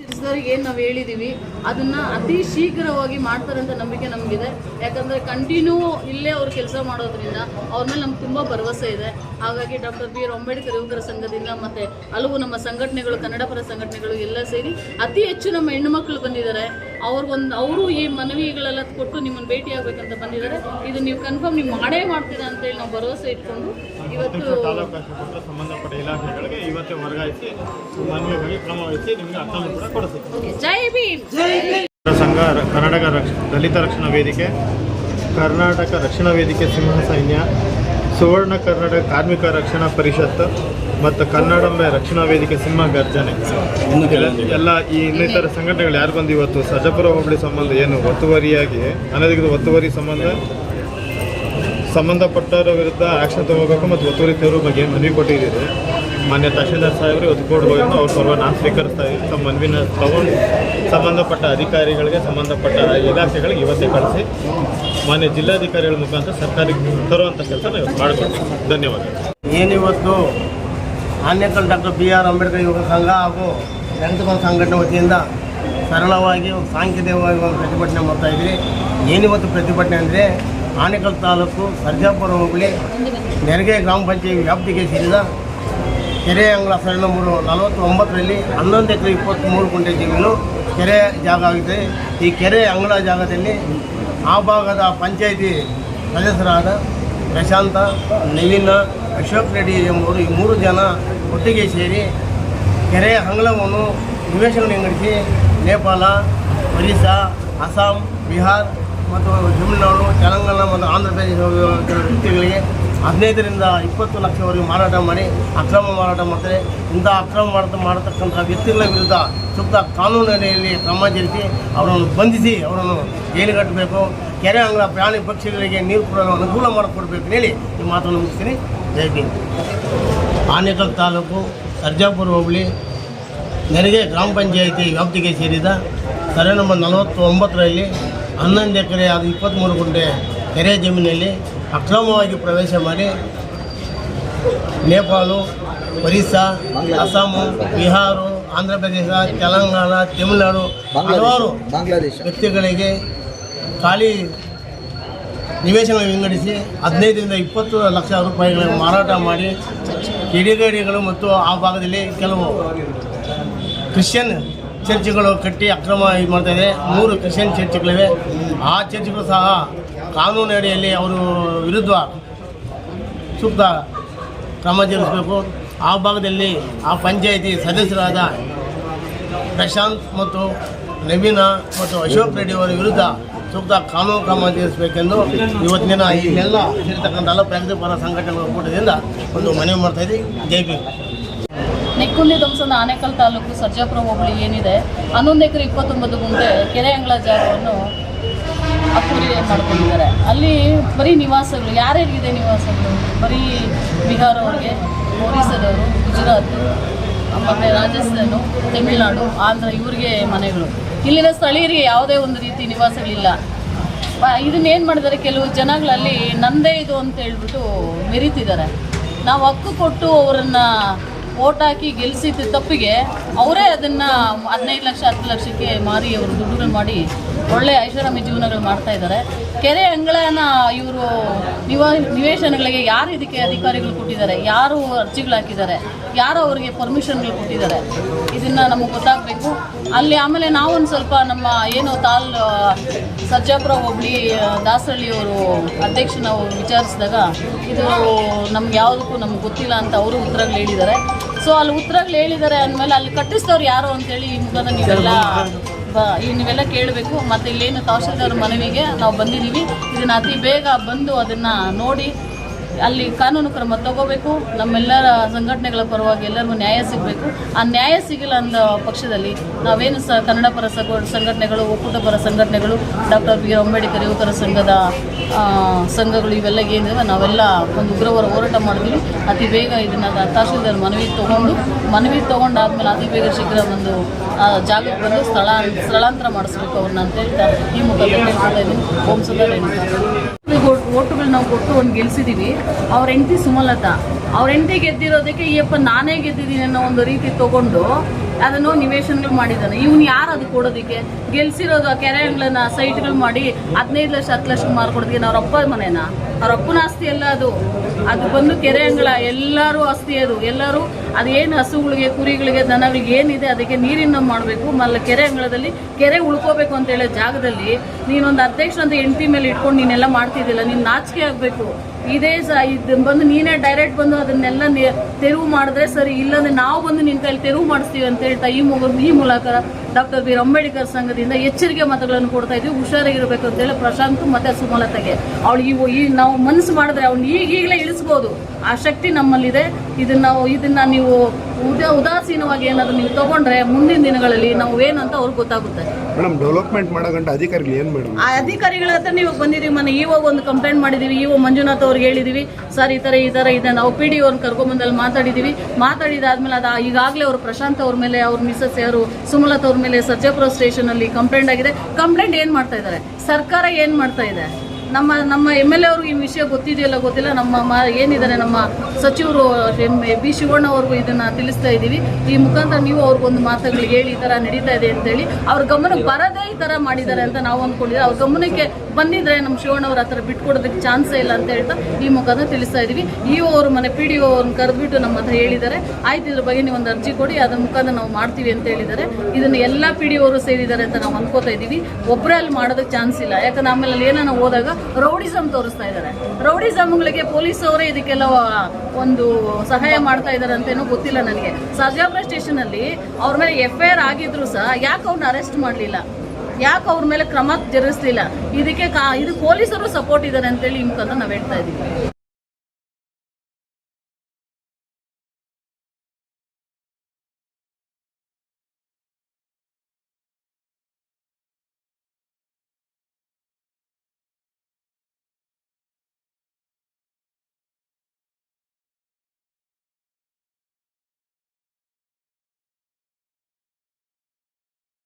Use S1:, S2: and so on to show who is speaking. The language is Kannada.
S1: ಏನು ನಾವು ಹೇಳಿದೀವಿ, ಅದನ್ನ ಅತಿ ಶೀಘ್ರವಾಗಿ ಮಾಡ್ತಾರೆ ಅಂತ ನಂಬಿಕೆ ನಮಗಿದೆ. ಯಾಕಂದ್ರೆ ಕಂಟಿನ್ಯೂ ಇಲ್ಲೇ ಅವ್ರು ಕೆಲಸ ಮಾಡೋದ್ರಿಂದ ಅವ್ರ ಮೇಲೆ ನಮ್ಗೆ ತುಂಬ ಭರವಸೆ ಇದೆ. ಹಾಗಾಗಿ ಡಾಕ್ಟರ್ ಬಿ ಆರ್ ಅಂಬೇಡ್ಕರ್ ಯುವಕರ ಸಂಘದಿಂದ ಮತ್ತೆ ಹಲವು ನಮ್ಮ ಸಂಘಟನೆಗಳು, ಕನ್ನಡ ಪರ ಸಂಘಟನೆಗಳು ಎಲ್ಲ ಸೇರಿ ಅತಿ ಹೆಚ್ಚು ನಮ್ಮ ಹೆಣ್ಣುಮಕ್ಳು ಬಂದಿದ್ದಾರೆ. ಅವ್ರಿಗೊಂದು ಅವರು ಈ ಮನವಿಗಳೆಲ್ಲ ಕೊಟ್ಟು ನಿಮ್ಮನ್ನು ಭೇಟಿ ಆಗ್ಬೇಕಂತ ಬಂದಿದ್ದಾರೆ. ಇದು ನೀವು ಕನ್ಫರ್ಮ್ ನೀವು ಮಾಡೇ ಮಾಡ್ತೀರಾ ಅಂತೇಳಿ ನಾವು ಭರವಸೆ ಇಟ್ಕೊಂಡು ಇವತ್ತು
S2: ತಾಲೂಕು ಆಸ್ಪತ್ರೆ ಸಂಬಂಧಪಟ್ಟ ಇಲಾಖೆಗಳಿಗೆ ಇವತ್ತೇ ವರ್ಗಾಯಿಸಿ ಮನವಿಗಾಗಿ ಕ್ರಮ ವಹಿಸಿ ನಿಮಗೆ ಅರ್ಥವನ್ನು ಕೂಡ ಕೊಡಿಸುತ್ತೆ
S1: ಓಕೆ ಜೈ ಭೀಮ್.
S2: ಸಂಘ ಕರ್ನಾಟಕ ರಕ್ಷ ದಲಿತ ರಕ್ಷಣಾ ವೇದಿಕೆ ಕರ್ನಾಟಕ ರಕ್ಷಣಾ ವೇದಿಕೆ ಸಿಂಹ ಸೈನ್ಯ ಸುವರ್ಣ ಕರ್ನಾಟಕ ಕಾರ್ಮಿಕ ರಕ್ಷಣಾ ಪರಿಷತ್ತು ಮತ್ತು ಕನ್ನಡಂಬೆ ರಕ್ಷಣಾ ವೇದಿಕೆ ಸಿಂಹ ಗರ್ಜನೆ. ಎಲ್ಲ- ಎಲ್ಲ ಈ ಇನ್ನಿತರ ಸಂಘಟನೆಗಳು ಯಾರು ಬಂದು ಇವತ್ತು ಸಜಪುರ ಹೋಬಳಿ ಸಂಬಂಧ ಏನು ಒತ್ತುವರಿಯಾಗಿ ಅನಧಿಕೃತ ಒತ್ತುವರಿ ಸಂಬಂಧ ಸಂಬಂಧಪಟ್ಟವರ ವಿರುದ್ಧ ಆಕ್ಷನ್ ತಗೋಬೇಕು ಮತ್ತು ಒತ್ತುವರಿ ಬಗ್ಗೆ ಮನವಿ ಕೊಟ್ಟಿದ್ದೀರಿ. ಮಾನ್ಯ ತಹಶೀಲ್ದಾರ್ ಸಾಹೇಬರು ಕೊಡ್ಬೋದು ಹೋಗಿದ್ದು ಅವ್ರ ಪರ್ವ ನಾನು ಸ್ವೀಕರಿಸ್ತಾ ಇದ್ದೀನಿ. ತಮ್ಮ ಮನವಿನ ತಗೊಂಡು ಸಂಬಂಧಪಟ್ಟ ಅಧಿಕಾರಿಗಳಿಗೆ, ಸಂಬಂಧಪಟ್ಟ ಇಲಾಖೆಗಳಿಗೆ ಇವತ್ತೇ ಕಳಿಸಿ ಮಾನ್ಯ ಜಿಲ್ಲಾಧಿಕಾರಿಗಳ ಮುಖಾಂತರ ಸರ್ಕಾರಕ್ಕೆ ತರುವಂಥ ಕೆಲಸ ಮಾಡಿಕೊಡ್ತೀವಿ. ಧನ್ಯವಾದ
S3: ಏನಿವತ್ತು Anekal doctor B R Ambedkar ಯುವಕ ಸಂಘ ಹಾಗೂ ದಲಿತ ಸಂಘಟನೆ ವತಿಯಿಂದ ಸರಳವಾಗಿ ಸಾಂಕೇತಿಕವಾಗಿ ಒಂದು ಪ್ರತಿಭಟನೆ ಮಾಡ್ತಾ ಇದ್ವಿ ಏನಿವತ್ತು ಪ್ರತಿಭಟನೆ ಅಂದರೆ ಆನೇಕಲ್ ತಾಲೂಕು ಸರ್ಜಾಪುರ ಹೋಬಳಿ, ನೆರಗೆ ಗ್ರಾಮ ಪಂಚಾಯತ್ ವ್ಯಾಪ್ತಿಗೆ ಸೇರಿದ ಕೆರೆ ಅಂಗಳ ಮೂರು ನಂಬರು ನಲವತ್ತೊಂಬತ್ತರಲ್ಲಿ ಹನ್ನೊಂದು ಎಕರೆ ಇಪ್ಪತ್ತ್ಮೂರು ಗುಂಟೆ ಜಮೀನು ಕೆರೆ ಜಾಗ ಆಗಿದೆ. ಈ ಕೆರೆ ಅಂಗಳ ಜಾಗದಲ್ಲಿ ಆ ಭಾಗದ ಪಂಚಾಯಿತಿ ಸದಸ್ಯರಾದ ಪ್ರಶಾಂತ, ನವೀನ, ಅಶೋಕ್ ರೆಡ್ಡಿ ಎಂಬುವರು ಈ ಮೂರು ಜನ ಒಟ್ಟಿಗೆ ಸೇರಿ ಕೆರೆ ಅಂಗಳವನ್ನು ನಿವೇಶನ ನಡೆಸಿ, ನೇಪಾಳ, ಒರಿಸ್ಸಾ, ಅಸ್ಸಾಂ, ಬಿಹಾರ್ ಮತ್ತು ತಮಿಳುನಾಡು, ತೆಲಂಗಾಣ ಮತ್ತು ಆಂಧ್ರ ಪ್ರದೇಶ ವ್ಯಕ್ತಿಗಳಿಗೆ ಹದಿನೈದರಿಂದ ಇಪ್ಪತ್ತು ಲಕ್ಷವರೆಗೆ ಮಾರಾಟ ಮಾಡಿ ಅಕ್ರಮ ಮಾರಾಟ ಮಾಡ್ತಾರೆ. ಇಂಥ ಅಕ್ರಮ ಮಾರಾಟ ಮಾಡತಕ್ಕಂಥ ವ್ಯಕ್ತಿಗಳ ವಿರುದ್ಧ ಸೂಕ್ತ ಕಾನೂನು ಅಡಿಯಲ್ಲಿ ಕ್ರಮ ಜರುಗಿಸಿ ಅವರನ್ನು ಬಂಧಿಸಿ ಅವರನ್ನು ಜೈಲಿಗಟ್ಟಬೇಕು ಕೆರೆ, ಅಂಗಳ, ಪ್ರಾಣಿ ಪಕ್ಷಿಗಳಿಗೆ ನೀರು ಕೊಡಲು ಅನುಕೂಲ ಮಾಡಿಕೊಡ್ಬೇಕು ಹೇಳಿ ಈ ಮಾತನ್ನು ಮುಗಿಸ್ತೀನಿ. ಜೈ ಭೀಮ್. ಆನೇಕಲ್ ತಾಲೂಕು ಸರ್ಜಾಪುರ ಹೋಬಳಿ ನೆರಿಗೆ ಗ್ರಾಮ ಪಂಚಾಯಿತಿ ವ್ಯಾಪ್ತಿಗೆ ಸೇರಿದ ಸರ್ವೆ ನಂಬರ್ ನಲವತ್ತು ಒಂಬತ್ತರಲ್ಲಿ ಹನ್ನೊಂದು ಎಕರೆ ಅದು ಇಪ್ಪತ್ತ್ಮೂರು ಗುಂಟೆ ಕೆರೆ ಜಮೀನಲ್ಲಿ ಅಕ್ರಮವಾಗಿ ಪ್ರವೇಶ ಮಾಡಿ ನೇಪಾಳ ಒರಿಸ್ಸಾ ಅಸ್ಸಾಮು ಬಿಹಾರ ಆಂಧ್ರ ಪ್ರದೇಶ ತೆಲಂಗಾಣ ತಮಿಳುನಾಡು ಹಲವಾರು
S4: ಬಾಂಗ್ಲಾದೇಶ.
S3: ವ್ಯಕ್ತಿಗಳಿಗೆ ಖಾಲಿ ನಿವೇಶನ ವಿಂಗಡಿಸಿ ಹದಿನೈದರಿಂದ ಇಪ್ಪತ್ತು ಲಕ್ಷ ರೂಪಾಯಿಗಳನ್ನು ಮಾರಾಟ ಮಾಡಿ ಕಿಡಿಗೇಡಿಗಳು ಮತ್ತು ಆ ಭಾಗದಲ್ಲಿ ಕೆಲವು ಕ್ರಿಶ್ಚಿಯನ್ ಚರ್ಚ್ಗಳು ಕಟ್ಟಿ ಅಕ್ರಮ ಇದು ಮಾಡ್ತಾ ಇದೆ. ಮೂರು ಕ್ರಿಶ್ಚಿಯನ್ ಚರ್ಚ್ಗಳಿವೆ. ಆ ಚರ್ಚ್ಗಳು ಸಹ ಕಾನೂನು ಅಡಿಯಲ್ಲಿ ಅವರು ವಿರುದ್ಧ ಸೂಕ್ತ ಕ್ರಮ ಜರುಗಿಸಬೇಕು. ಆ ಭಾಗದಲ್ಲಿ ಆ ಪಂಚಾಯಿತಿ ಸದಸ್ಯರಾದ ಪ್ರಶಾಂತ್ ಮತ್ತು ನವೀನ ಮತ್ತು ಅಶೋಕ್ ರೆಡ್ಡಿ ಅವರ ವಿರುದ್ಧ ಸೂಕ್ತ ಕಾನೂನು ಕ್ರಮ ಜರುಗಿಸಬೇಕೆಂದು ಇವತ್ತಿನ ದಿನ ಇಲ್ಲೆಲ್ಲ ಸೇರಿರ್ತಕ್ಕಂಥ ಎಲ್ಲ ಪ್ರಗತಿಪರ ಸಂಘಟನೆಗಳ ಕೂಟದಿಂದ ಒಂದು ಮನವಿ ಮಾಡ್ತಾ ಇದ್ದೀವಿ. ಜೈ ಭೀಮ್.
S1: ನೆಕ್ಕುಂದಿ ದಂಸನ ಆನೇಕಲ್ ತಾಲೂಕು ಸರ್ಜಾಪುರ ಹೋಬಳಿ ಏನಿದೆ, ಹನ್ನೊಂದು ಎಕರೆ ಇಪ್ಪತ್ತೊಂಬತ್ತು ಗುಂಟೆ ಕೆರೆ ಅಂಗಳ ಜಾಗವನ್ನು ಅಕ್ಕೂರಿ ಮಾಡ್ಕೊಂಡಿದ್ದಾರೆ. ಅಲ್ಲಿ ಬರೀ ನಿವಾಸಗಳು ಯಾರ್ಯಾರಿಗಿದೆ ನಿವಾಸಗಳು, ಬರೀ ಬಿಹಾರ ಅವ್ರಿಗೆ, ಒರಿಸ್ಸಾದವರು, ಗುಜರಾತ್ ಮತ್ತು ರಾಜಸ್ಥಾನ, ತಮಿಳುನಾಡು, ಆಂಧ್ರ ಇವರಿಗೆ ಮನೆಗಳು. ಇಲ್ಲಿನ ಸ್ಥಳೀಯರಿಗೆ ಯಾವುದೇ ಒಂದು ರೀತಿ ನಿವಾಸಗಳಿಲ್ಲ. ಇದನ್ನೇನು ಮಾಡಿದ್ದಾರೆ, ಕೆಲವು ಜನಗಳಲ್ಲಿ ನಂದೇ ಇದು ಅಂತ ಹೇಳ್ಬಿಟ್ಟು ಮೆರೀತಿದ್ದಾರೆ. ನಾವು ಹಕ್ಕು ಕೊಟ್ಟು ಅವರನ್ನು ಓಟ್ ಹಾಕಿ ಗೆಲ್ಲಿಸಿದ ತಪ್ಪಿಗೆ ಅವರೇ ಅದನ್ನು ಹದಿನೈದು ಲಕ್ಷ, ಹತ್ತು ಲಕ್ಷಕ್ಕೆ ಮಾರಿ ಅವರು ದುಡ್ಡುಗಳು ಮಾಡಿ ಒಳ್ಳೆ ಐಷಾರಾಮಿ ಜೀವನಗಳು ಮಾಡ್ತಾ ಇದ್ದಾರೆ ಕೆರೆ ಅಂಗಳನ ಇವರು ನಿವ, ನಿವೇಶನಗಳಿಗೆ ಯಾರು ಇದಕ್ಕೆ ಅಧಿಕಾರಿಗಳು ಕೊಟ್ಟಿದ್ದಾರೆ? ಯಾರು ಅರ್ಜಿಗಳು ಹಾಕಿದ್ದಾರೆ? ಯಾರು ಅವರಿಗೆ ಪರ್ಮಿಷನ್ಗಳು ಕೊಟ್ಟಿದ್ದಾರೆ? ಇದನ್ನು ನಮಗೆ ಗೊತ್ತಾಗಬೇಕು. ಅಲ್ಲಿ ಆಮೇಲೆ ನಾವೊಂದು ಸ್ವಲ್ಪ ನಮ್ಮ ಏನು ತಾಲ್ ಸರ್ಜಾಪುರ ಹೋಬಳಿ ಅಧ್ಯಕ್ಷ ನಾವು ವಿಚಾರಿಸಿದಾಗ ಇದು ನಮ್ಗೆ ಯಾವುದಕ್ಕೂ ನಮ್ಗೆ ಗೊತ್ತಿಲ್ಲ ಅಂತ ಅವರು ಉತ್ತರಗಳು ಹೇಳಿದ್ದಾರೆ. ಸೊ ಅಲ್ಲಿ ಉತ್ತರಗಳು ಹೇಳಿದ್ದಾರೆ ಅಂದಮೇಲೆ ಅಲ್ಲಿ ಕಟ್ಟಿಸ್ತವ್ರು ಯಾರು ಅಂತೇಳಿ ಈ ಮುಖದ ನೀವೆಲ್ಲ ಈ ನೀವೆಲ್ಲ ಕೇಳಬೇಕು. ಮತ್ತು ಇಲ್ಲೇನು ತಹಶೀಲ್ದಾರ್ ಮನವಿಗೆ ನಾವು ಬಂದಿದ್ದೀವಿ. ಇದನ್ನು ಅತಿ ಬೇಗ ಬಂದು ಅದನ್ನು ನೋಡಿ ಅಲ್ಲಿ ಕಾನೂನು ಕ್ರಮ ತಗೋಬೇಕು, ನಮ್ಮೆಲ್ಲರ ಸಂಘಟನೆಗಳ ಪರವಾಗಿ ಎಲ್ಲರಿಗೂ ನ್ಯಾಯ ಸಿಗಬೇಕು. ಆ ನ್ಯಾಯ ಸಿಗಿಲ್ಲ ಅಂದ ಪಕ್ಷದಲ್ಲಿ ನಾವೇನು ಸಹ ಕನ್ನಡ ಪರ ಸಂಘಟನೆಗಳು ಒಕ್ಕೂಟ ಪರ ಸಂಘಟನೆಗಳು, ಡಾಕ್ಟರ್ ಬಿ ಆರ್ ಅಂಬೇಡ್ಕರ್ ಯುವಕರ ಸಂಘದ ಸಂಘಗಳು ಇವೆಲ್ಲ ಏನಿವೆ ನಾವೆಲ್ಲ ಒಂದು ಉಗ್ರವರ ಹೋರಾಟ ಮಾಡಿದ್ವಿ ಅತಿ ಬೇಗ ಇದನ್ನು ತಹಶೀಲ್ದಾರ್ ಮನವಿ ತಗೊಂಡು, ಮನವಿ ತಗೊಂಡಾದ್ಮೇಲೆ ಅತಿ ಬೇಗ ಶೀಘ್ರ ಒಂದು ಜಾಗಕ್ಕೆ ಬಂದು ಸ್ಥಳ, ಸ್ಥಳಾಂತರ ಮಾಡಿಸ್ಬೇಕು ಅವ್ರನ್ನ ಅಂತ ಹೇಳ್ತಾ ಈ ಮುಖಾಂತರ ಕೇಳ್ಕೊತಾ ಇದ್ದೀನಿ. ಓಟುಗಳು ನಾವು ಕೊಟ್ಟು ಒಂದು ಗೆಲ್ಸಿದೀವಿ. ಅವ್ರ ಹೆಂಡತಿ ಸುಮಲತಾ. ಅವ್ರ ಹೆಂಡತಿ ಗೆದ್ದಿರೋದಕ್ಕೆ ಅಯ್ಯಪ್ಪ ನಾನೇ ಗೆದ್ದಿದ್ದೀನಿ ಅನ್ನೋ ಒಂದು ರೀತಿ ತಗೊಂಡು ಅದನ್ನು ನಿವೇಶನಗಳು ಮಾಡಿದ್ದಾನೆ. ಇವನು ಯಾರು ಅದು ಕೊಡೋದಕ್ಕೆ? ಗೆಲ್ಸಿರೋದು ಆ ಕೆರೆಗಳನ್ನ ಸೈಟ್ಗಳು ಮಾಡಿ ಹದಿನೈದು ಲಕ್ಷ, ಹತ್ತು ಲಕ್ಷ ಮಾರ್ಕೊಡೋದಕ್ಕೆ ಅವ್ರ ಅಪ್ಪ ಮನೆನಾ? ಅವ್ರ ಆಸ್ತಿ ಅಲ್ಲ ಅದು. ಅದು ಬಂದು ಕೆರೆ ಅಂಗಳ, ಎಲ್ಲರೂ ಆಸ್ತಿ ಅದು. ಎಲ್ಲರೂ ಅದೇನು ಹಸುಗಳಿಗೆ, ಕುರಿಗಳಿಗೆ, ದನಗಳಿಗೆ ಏನಿದೆ ಅದಕ್ಕೆ ನೀರಿನ ಮಾಡಬೇಕು. ಮಲ್ಲ ಕೆರೆ ಅಂಗಳದಲ್ಲಿ ಕೆರೆ ಉಳ್ಕೋಬೇಕು ಅಂತ ಹೇಳೋ ಜಾಗದಲ್ಲಿ ನೀನೊಂದು ಅಧ್ಯಕ್ಷ ಅಂತ ಹೆಂಡತಿ ಮೇಲೆ ಇಟ್ಕೊಂಡು ನೀನೆಲ್ಲ ಮಾಡ್ತಿದ್ದಿಲ್ಲ. ನೀನು ನಾಚಿಕೆ ಆಗಬೇಕು. ಇದೇ ಸ, ಇದು ಬಂದು ನೀನೇ ಡೈರೆಕ್ಟ್ ಬಂದು ಅದನ್ನೆಲ್ಲ ತೆರವು ಮಾಡಿದ್ರೆ ಸರಿ. ಇಲ್ಲಾಂದ್ರೆ ನಾವು ಬಂದು ನಿನ್ನ ಕೈಲಿ ತೆರವು ಮಾಡಿಸ್ತೀವಿ ಅಂತ ಹೇಳ್ತಾ ಈ ಮು ಈ ಮೂಲಕ ಡಾಕ್ಟರ್ ಬಿ. ಅಂಬೇಡ್ಕರ್ ಸಂಘದಿಂದ ಎಚ್ಚರಿಕೆ ಮತಗಳನ್ನು ಕೊಡ್ತಾ ಇದ್ವಿ. ಹುಷಾರಾಗಿರ್ಬೇಕು ಅಂತ ಹೇಳಿ ಪ್ರಶಾಂತ್ ಮತ್ತೆ ಸುಮಲತೆಗೆ. ಅವಳು ಈ ನಾವು ಮನಸ್ಸು ಮಾಡಿದ್ರೆ ಅವ್ನು ಈಗ ಈಗಲೇ ಇಳಿಸ್ಬೋದು. ಆ ಶಕ್ತಿ ನಮ್ಮಲ್ಲಿದೆ. ಇದನ್ನ ನಾವು ಇದನ್ನ ನೀವು ಉದಾ ಉದಾಸೀನವಾಗಿ ಏನಾದ್ರು ನೀವು ತಗೊಂಡ್ರೆ ಮುಂದಿನ ದಿನಗಳಲ್ಲಿ ನಾವು ಏನಂತ ಅವ್ರಿಗೆ ಗೊತ್ತಾಗುತ್ತೆ.
S4: ಮೇಡಮ್ ಡೆವಲಪ್ಮೆಂಟ್ ಮಾಡೋಗಂಟ ಅಧಿಕಾರಿಗಳು ಏನು ಮೇಡಮ್?
S1: ಆ ಅಧಿಕಾರಿಗಳ ಹತ್ರ ನೀವು ಬಂದಿದ್ದೀವಿ ಮನೆ. ಇವಾಗ ಒಂದು ಕಂಪ್ಲೇಂಟ್ ಮಾಡಿದ್ದೀವಿ. ಇವ ಮಂಜುನಾಥ್ ಅವ್ರಿಗೆ ಹೇಳಿದ್ದೀವಿ. ಸರ್ ಈ ಥರ ಈ ಥರ ಇದೆ. ನಾವು ಪಿ ಡಿ ಅವ್ರನ್ನ ಕರ್ಕೊಂಬಂದಲ್ಲಿ ಮಾತಾಡಿದ್ದೀವಿ. ಮಾತಾಡಿದಾದ್ಮೇಲೆ ಅದು ಈಗಾಗಲೇ ಅವರು ಪ್ರಶಾಂತ್ ಅವ್ರ ಮೇಲೆ ಅವ್ರ ಮಿಸಸ್ ಯಾರು? ಸುಮಲತ್ ಅವ್ರ ಮೇಲೆ ಸರ್ಜಾಪುರ ಸ್ಟೇಷನಲ್ಲಿ ಕಂಪ್ಲೇಂಟ್ ಆಗಿದೆ. ಕಂಪ್ಲೇಂಟ್ ಏನು ಮಾಡ್ತಾ ಇದ್ದಾರೆ? ಸರ್ಕಾರ ಏನು ಮಾಡ್ತಾ ಇದೆ? ನಮ್ಮ ನಮ್ಮ ಎಂ ಎಲ್ ಎ ಈ ವಿಷಯ ಗೊತ್ತಿದೆಯಲ್ಲ ಗೊತ್ತಿಲ್ಲ. ನಮ್ಮ ಮಾ, ಏನಿದ್ದಾರೆ ನಮ್ಮ ಸಚಿವರು, ಎಂ, ಬಿ ಶಿವಣ್ಣ ಅವ್ರಿಗೂ ಇದನ್ನ ತಿಳಿಸ್ತಾ ಇದ್ದೀವಿ. ಈ ಮುಖಾಂತರ ನೀವು ಅವ್ರಿಗೊಂದು ಮಾತುಗಳು ಹೇಳಿ, ಈ ಥರ ನಡೀತಾ ಇದೆ ಅಂತೇಳಿ. ಅವ್ರ ಗಮನಕ್ಕೆ ಬರದೇ ಈ ಥರ ಮಾಡಿದ್ದಾರೆ ಅಂತ ನಾವು ಅಂದ್ಕೊಂಡಿದ್ದೀವಿ ಅವ್ರ ಗಮನಕ್ಕೆ ಬಂದಿದ್ರೆ ನಮ್ಮ ಶಿವಣ್ಣ ಅವ್ರ ಹತ್ರ ಬಿಟ್ಕೊಡೋದಕ್ಕೆ ಚಾನ್ಸೇ ಇಲ್ಲ ಅಂತ ಹೇಳ್ತಾ ಈ ಮುಖಾಂತರ ತಿಳಿಸ್ತಾ ಇದೀವಿ. ಇ ಅವರು ಮನೆ ಪಿ ಡಿ ಒ ಅವ್ರನ್ನ ಕರೆದ್ಬಿಟ್ಟು ನಮ್ಮ ಹತ್ರ ಹೇಳಿದ್ದಾರೆ. ಆಯ್ತು, ಇದ್ರ ಬಗ್ಗೆ ನೀವು ಒಂದು ಅರ್ಜಿ ಕೊಡಿ, ಅದ್ರ ಮುಖಾಂತರ ನಾವು ಮಾಡ್ತೀವಿ ಅಂತ ಹೇಳಿದ್ದಾರೆ. ಇದನ್ನ ಎಲ್ಲ ಪಿ ಡಿ ಅವರು ಸೇರಿದ್ದಾರೆ ಅಂತ ನಾವು ಅನ್ಕೋತಾ ಇದ್ದೀವಿ ಒಬ್ಬರೇ ಅಲ್ಲಿ ಮಾಡೋದಕ್ಕೆ ಚಾನ್ಸ್ ಇಲ್ಲ. ಯಾಕಂದ್ರೆ ಆಮೇಲೆ ಅಲ್ಲಿ ಏನಾನ ಹೋದಾಗ ರೌಡಿಸಮ್ ತೋರಿಸ್ತಾ ಇದ್ದಾರೆ. ರೌಡಿಸಮ್ಗಳಿಗೆ ಪೊಲೀಸ್ ಅವರೇ ಇದಕ್ಕೆಲ್ಲ ಒಂದು ಸಹಾಯ ಮಾಡ್ತಾ ಇದ್ದಾರೆ ಅಂತೇನೋ ಗೊತ್ತಿಲ್ಲ ನನಗೆ. ಸರ್ಜಾಪುರ ಸ್ಟೇಷನಲ್ಲಿ ಅವ್ರ ಮೇಲೆ ಎಫ್ ಐ ಆಗಿದ್ರು ಸಹ ಯಾಕೆ ಅವ್ರನ್ನ ಅರೆಸ್ಟ್ ಮಾಡಲಿಲ್ಲ? ಯಾಕೆ ಅವ್ರ ಮೇಲೆ ಕ್ರಮ ಜರುಗಿಸ್ಲಿಲ್ಲ? ಇದಕ್ಕೆ ಇದು ಪೊಲೀಸರು ಸಪೋರ್ಟ್ ಇದ್ದಾರೆ ಅಂತೇಳಿ ಮುಖಾಂತರ ನಾವು ಹೇಳ್ತಾ ಇದ್ದೀವಿ.